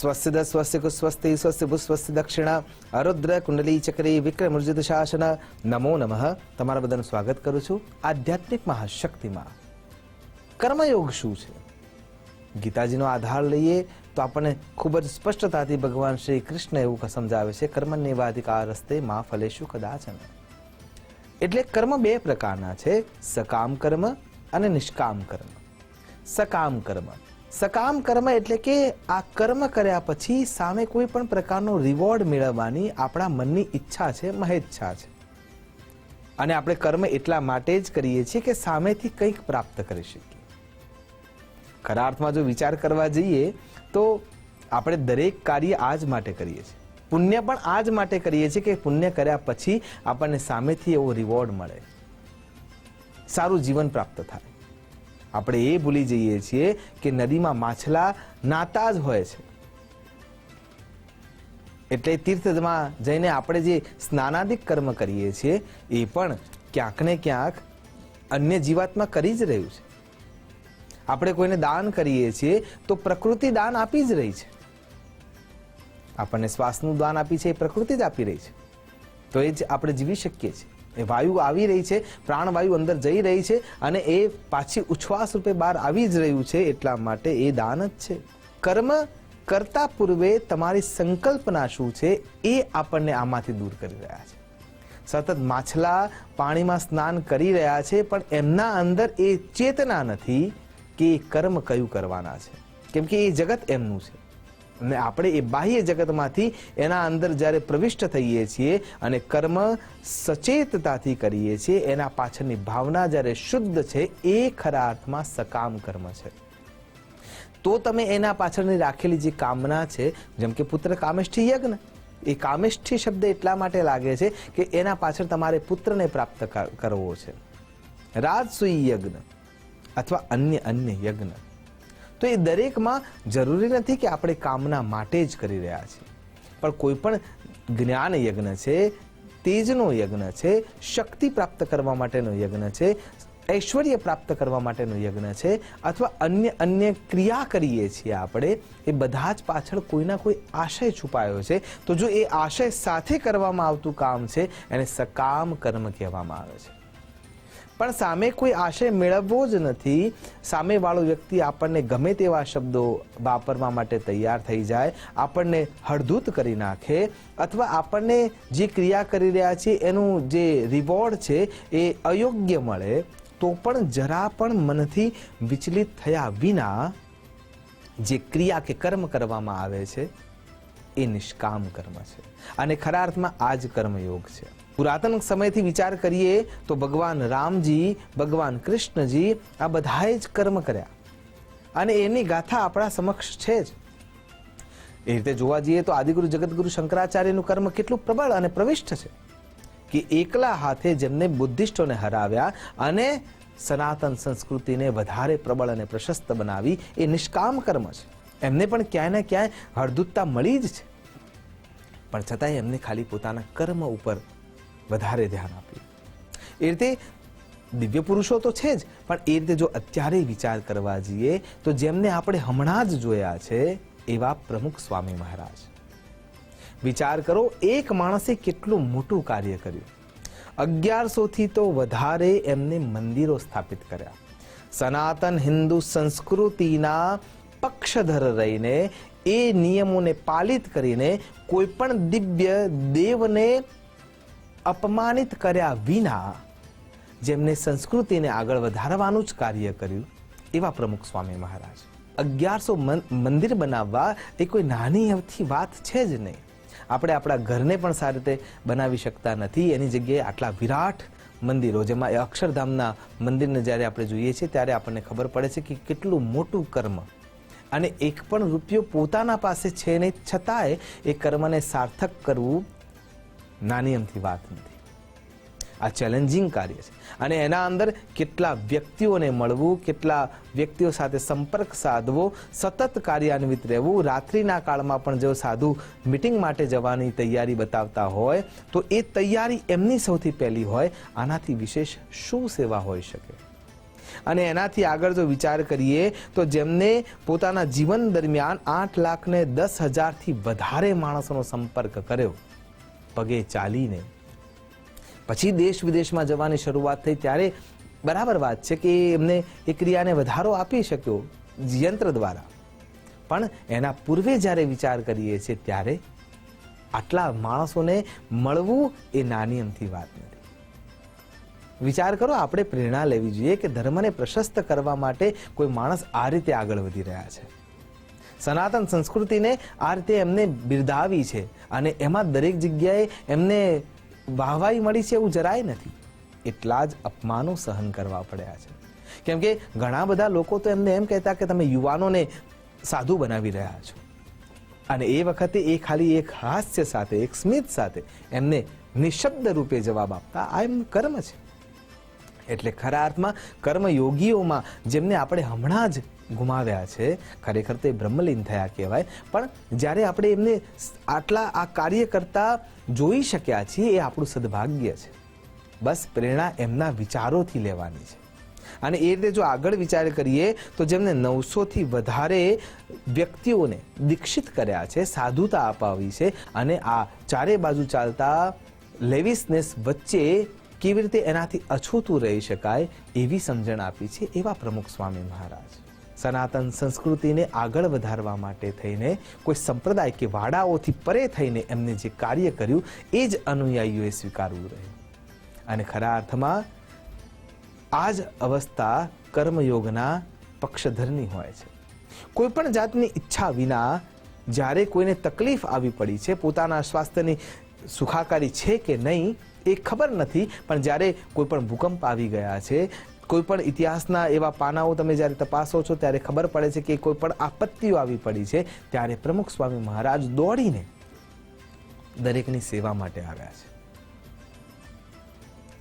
સ્વસ્ય દ સ્વસ્ય કુ સ્વસ્તિ દક્ષિણ અરુદ્ર કુંડલી ચક્રી વિક્રમ ઉર્જિત શાસન નમો નમઃ તમારા બધાનું સ્વાગત કરું છું. આધ્યાત્મિક મહાશક્તિમાં. કર્મયોગ શું છે? ગીતાજીનો આધાર લઈએ તો આપણને ખૂબ જ સ્પષ્ટતાથી ભગવાન શ્રી કૃષ્ણ એવું સમજાવે છે કર્મનિવાધિકાર રસ્તે માં ફલેશું કદાચન. એટલે કર્મ બે પ્રકારના છે, સકામ કર્મ અને નિષ્કામ કર્મ. સકામ કર્મ. સકામ કર્મ એટલે કે આ કર્મ કર્યા પછી સામે કોઈ પણ પ્રકારનો રિવોર્ડ મેળવવાની આપણા મનની ઈચ્છા છે, મહેચ્છા છે. અને આપણે કર્મ એટલા માટે જ કરીએ છીએ કે સામેથી કંઈક પ્રાપ્ત કરી શકીએ. ખરા અર્થમાં જો વિચાર કરવા જઈએ તો આપણે દરેક કાર્ય આ જ માટે કરીએ છીએ. પુણ્ય પણ આ જ માટે કરીએ છીએ કે પુણ્ય કર્યા પછી આપણને સામેથી એવો રિવોર્ડ મળે. સારું જીવન પ્રાપ્ત થાય. આપણે એ ભૂલી જઈએ છીએ કે નદીમાં માછલા નાતા જ હોય છે. એટલે તીર્થમાં જઈને આપણે જે સ્નાનાદિક કર્મ કરીએ છીએ, એ પણ ક્યાંક ને ક્યાંક અન્ય જીવાત્મા કરી જ રહ્યું છે. આપણે કોઈને દાન કરીએ છીએ, તો પ્રકૃતિ દાન આપી જ રહી છે. આપણને શ્વાસનું દાન આપી છે, એ પ્રકૃતિ જ આપી રહી છે. તો એ જ આપણે જીવી શકીએ છીએ. એ વાયુ આવી રહી છે, પ્રાણવાયુ અંદર જઈ રહી છે અને એ પાછી ઉચ્છ્વાસ રૂપે બહાર આવી જ રહ્યું છે એટલા માટે એ દાન જ છે. કર્મ કરતા પૂર્વે તમારી સંકલ્પના શું છે એ આપણને આમાંથી દૂર કરી રહ્યા છે. સતત માછલા પાણીમાં સ્નાન કરી રહ્યા છે, પણ એમના અંદર એ ચેતના નથી કે કર્મ કયું કરવાના છે. કેમ કે એ જગત એમનું છે. અને આપણે એ બાહ્ય જગતમાંથી એના અંદર જ્યારે પ્રવિષ્ટ થઈએ છીએ અને કર્મ સચેતતાથી કરીએ છીએ, એના પાછળની ભાવના જ્યારે શુદ્ધ છે, એ ખરા અર્થમાં સકામ કર્મ છે. તો તમે એના પાછળની રાખેલી જે કામના છે, જેમ કે પુત્ર કામેષ્ઠી યજ્ઞ, એ કામેષ્ઠી શબ્દ એટલા માટે લાગે છે કે એના પાછળ તમારે પુત્રને પ્રાપ્ત કરવો છે. રાજસુઈ યજ્ઞ અથવા અન્ય અન્ય યજ્ઞ. તો એ દરેકમાં જરૂરી નથી કે આપણે કામના માટે જ કરી રહ્યા છીએ. પણ કોઈ પણ જ્ઞાન યજ્ઞ છે, તેજનો યજ્ઞ છે, શક્તિ પ્રાપ્ત કરવા માટેનો યજ્ઞ છે, ઐશ્વર્ય પ્રાપ્ત કરવા માટેનો યજ્ઞ છે, અથવા અન્ય અન્ય ક્રિયા કરીએ છીએ આપણે, એ બધા જ પાછળ કોઈના કોઈ આશય છુપાયો છે. તો જો એ આશય સાથે કરવામાં આવતું કામ છે, એને સકામ કર્મ કહેવામાં આવે છે. પણ સામે કોઈ આશય મેળવવો જ નથી. સામેવાળો વ્યક્તિ આપણને ગમે તેવા શબ્દો વાપરવા માટે તૈયાર થઈ જાય, આપણને હળધૂત કરી નાખે અથવા આપણને જે ક્રિયા કરી રહ્યા છીએ એનું જે રિવોર્ડ છે એ અયોગ્ય મળે, તો પણ જરા પણ મનથી વિચલિત થયા વિના જે ક્રિયા કે કર્મ કરવામાં આવે છે, એ નિષ્કામ કર્મ છે. અને ખરા અર્થમાં આ જ કર્મયોગ છે. પુરાતન સમયથી વિચાર કરીએ તો ભગવાન રામજી, ભગવાન કૃષ્ણજી આ બધાએ જ કર્મ કર્યા. અને એની ગાથા આપણા સમક્ષ છે જ. એ રીતે જોવા જઈએ તો આદિગુરુ જગતગુરુ શંકરાચાર્યનું કર્મ કેટલું પ્રબળ અને પ્રવિષ્ટ છે કે એકલા હાથે જેમને બુદ્ધિસ્ટોને હરાવ્યા અને સનાતન સંસ્કૃતિને વધારે પ્રબળ અને પ્રશસ્ત બનાવી એ નિષ્કામ કર્મ છે. એમને પણ ક્યાંય ને ક્યાંય હળદુતતા મળી જ છે. પણ છતાંય એમને ખાલી પોતાના કર્મ ઉપર વધારે ધ્યાન આપ્યું એ રીતે દિવ્ય પુરુષો તો છે જ, પણ એ રીતે જો અત્યારે વિચાર કરવા જઈએ, તો જેમને આપણે હમણાં જ જોયા છે, એવા પ્રમુખ સ્વામી મહારાજ. વિચાર કરો, એક માણસે કેટલું મોટું કાર્ય કર્યું. અગિયારસોથી તો વધારે એમને મંદિરો સ્થાપિત કર્યા. સનાતન હિન્દુ સંસ્કૃતિના પક્ષધર રહીને, એ નિયમોને પાલિત કરીને કોઈ પણ દિવ્ય દેવને અપમાનિત કર્યા વિના જેમને સંસ્કૃતિને આગળ વધારવાનું જ કાર્ય કર્યું, એવા પ્રમુખ સ્વામી મહારાજ. અગિયારસો મંદિર બનાવવા એ કોઈ નાની એવી વાત છે જ નહીં. આપણે આપણા ઘરને પણ સારી રીતે બનાવી શકતા નથી. એની જગ્યાએ આટલા વિરાટ મંદિરો, જેમાં એ અક્ષરધામના મંદિરને જ્યારે આપણે જોઈએ છીએ, ત્યારે આપણને ખબર પડે છે કે કેટલું મોટું કર્મ. અને એક પણ રૂપિયો પોતાના પાસે છે નહીં, છતાંય એ કર્મને સાર્થક કરવું નાની અમથી વાત નથી. આ ચેલેન્જિંગ કાર્ય છે. અને એના અંદર કેટલા વ્યક્તિઓને મળવું, કેટલા વ્યક્તિઓ સાથે સંપર્ક સાધવો, સતત કાર્યાન્વિત રહેવું, રાત્રિના કાળમાં પણ જો સાધુ મિટિંગ માટે જવાની તૈયારી બતાવતા હોય, તો એ તૈયારી એમની સૌથી પહેલી હોય, આનાથી વિશેષ શું સેવા હોઈ શકે? અને એનાથી આગળ જો વિચાર કરીએ, તો જેમને પોતાના જીવન દરમિયાન આઠ લાખને દસ હજારથી વધારે માણસોનો સંપર્ક કર્યો પગે ચાલીને. પછી દેશ વિદેશમાં જવાની શરૂઆત થઈ ત્યારે બરાબર વાત છે કે એમને એ ક્રિયાને વધારો આપી શક્યો યંત્ર દ્વારા. પણ એના પૂર્વે જ્યારે વિચાર કરીએ છીએ ત્યારે આટલા માણસોને મળવું એ નાની અમથી વાત નથી. વિચાર કરો, આપણે પ્રેરણા લેવી જોઈએ કે ધર્મને પ્રશસ્ત કરવા માટે કોઈ માણસ આ રીતે આગળ વધી રહ્યા છે. સનાતન સંસ્કૃતિને આ રીતે એમને બિરદાવી છે. અને એમાં દરેક જગ્યાએ એમને વાહવાઈ મળી છે એવું જરાય નથી. એટલા જ અપમાનો સહન કરવા પડ્યા છે. કેમ કે ઘણા બધા લોકો તો એમને એમ કહેતા કે તમે યુવાનોને સાધુ બનાવી રહ્યા છો. અને એ વખતે એ ખાલી એક હાસ્ય સાથે, એક સ્મિત સાથે એમને નિશબ્દ રૂપે જવાબ આપતા આ એમ કર્મ છે. એટલે ખરા અર્થમાં કર્મયોગીઓમાં જેમને આપણે હમણાં જ ગુમાવ્યા છે, ખરેખર તે બ્રહ્મલીન થયા કહેવાય. પણ જ્યારે આપણે એમને આટલા આ કાર્ય કરતા જોઈ શક્યા છીએ, એ આપણું સદભાગ્ય છે. બસ પ્રેરણા એમના વિચારોથી લેવાની છે. અને એ રીતે જો આગળ વિચાર કરીએ, તો જેમને નવસોથી વધારે વ્યક્તિઓને દીક્ષિત કર્યા છે, સાધુતા અપાવી છે, અને આ ચારે બાજુ ચાલતા લેવિસનેસ વચ્ચે કેવી રીતે એનાથી અછૂતું રહી શકાય એવી સમજણ આપી છે એવા પ્રમુખ સ્વામી મહારાજ. સનાતન સંસ્કૃતિને આગળ વધારવા માટે થઈને, કોઈ સંપ્રદાય કે વાડાઓથી પરે થઈને એમને જે કાર્ય કર્યું, એ જ અનુયાયીઓએ સ્વીકારવું રહ્યું. અને ખરા અર્થમાં આ જ અવસ્થા કર્મયોગના પક્ષધરની હોય છે. કોઈ પણ જાતની ઈચ્છા વિના જ્યારે કોઈને તકલીફ આવી પડી છે, પોતાના સ્વાસ્થ્યની સુખાકારી છે કે નહીં એ ખબર નથી, પણ જ્યારે કોઈ પણ ભૂકંપ આવી ગયા છે કોઈ પણ ઇતિહાસના એવા પાનાઓ તમે જ્યારે તપાસો છો, ત્યારે ખબર પડે છે કે કોઈ પણ આપત્તિઓ આવી પડી છે, ત્યારે પ્રમુખ સ્વામી મહારાજ દોડીને દરેકની સેવા માટે આવ્યા છે.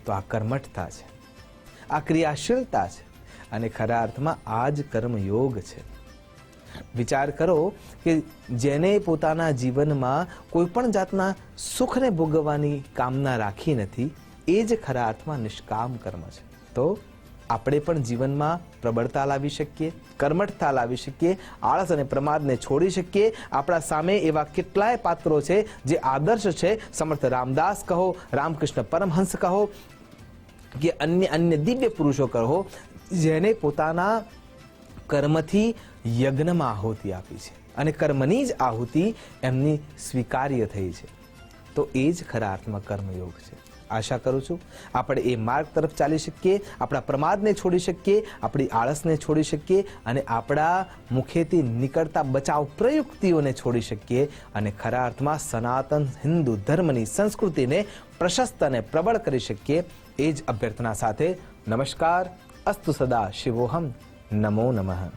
તો આ કર્મઠતા છે, આ ક્રિયાશીલતા છે, અને ખરા અર્થમાં આ જ કર્મયોગ છે. વિચાર કરો કે જેને પોતાના જીવનમાં કોઈ પણ જાતના સુખને ભોગવવાની કામના રાખી નથી, એ જ ખરા અર્થમાં નિષ્કામ કર્મ છે. તો આપણે પણ જીવનમાં પ્રબળતા લાવી શકીએ, કર્મઠતા લાવી શકીએ, આળસ અને પ્રમાદને છોડી શકીએ. આપણા સામે એવા કેટલાય પાત્રો છે જે આદર્શ છે. સમર્થ રામદાસ કહો, રામકૃષ્ણ પરમહંસ કહો, કે અન્ય અન્ય દિવ્ય પુરુષો કહો, જેને પોતાના કર્મથી યજ્ઞમાં આહુતિ આપી છે અને કર્મની જ આહુતિ એમની સ્વીકાર્ય થઈ છે. તો એ જ ખરા અર્થમાં કર્મયોગ છે. આશા કરું છું આપણે એ માર્ગ તરફ ચાલી શકીએ, આપણા પ્રમાદને છોડી શકીએ, આપણી આળસને છોડી શકીએ અને આપણા મુખેથી નીકળતા બચાવ પ્રયુક્તિઓને છોડી શકીએ અને ખરા અર્થમાં સનાતન હિન્દુ ધર્મની સંસ્કૃતિને પ્રશસ્ત અને પ્રબળ કરી શકીએ, એ જ અભ્યર્થના સાથે નમસ્કાર. અસ્તુ સદા શિવોહમ. નમો નમઃ.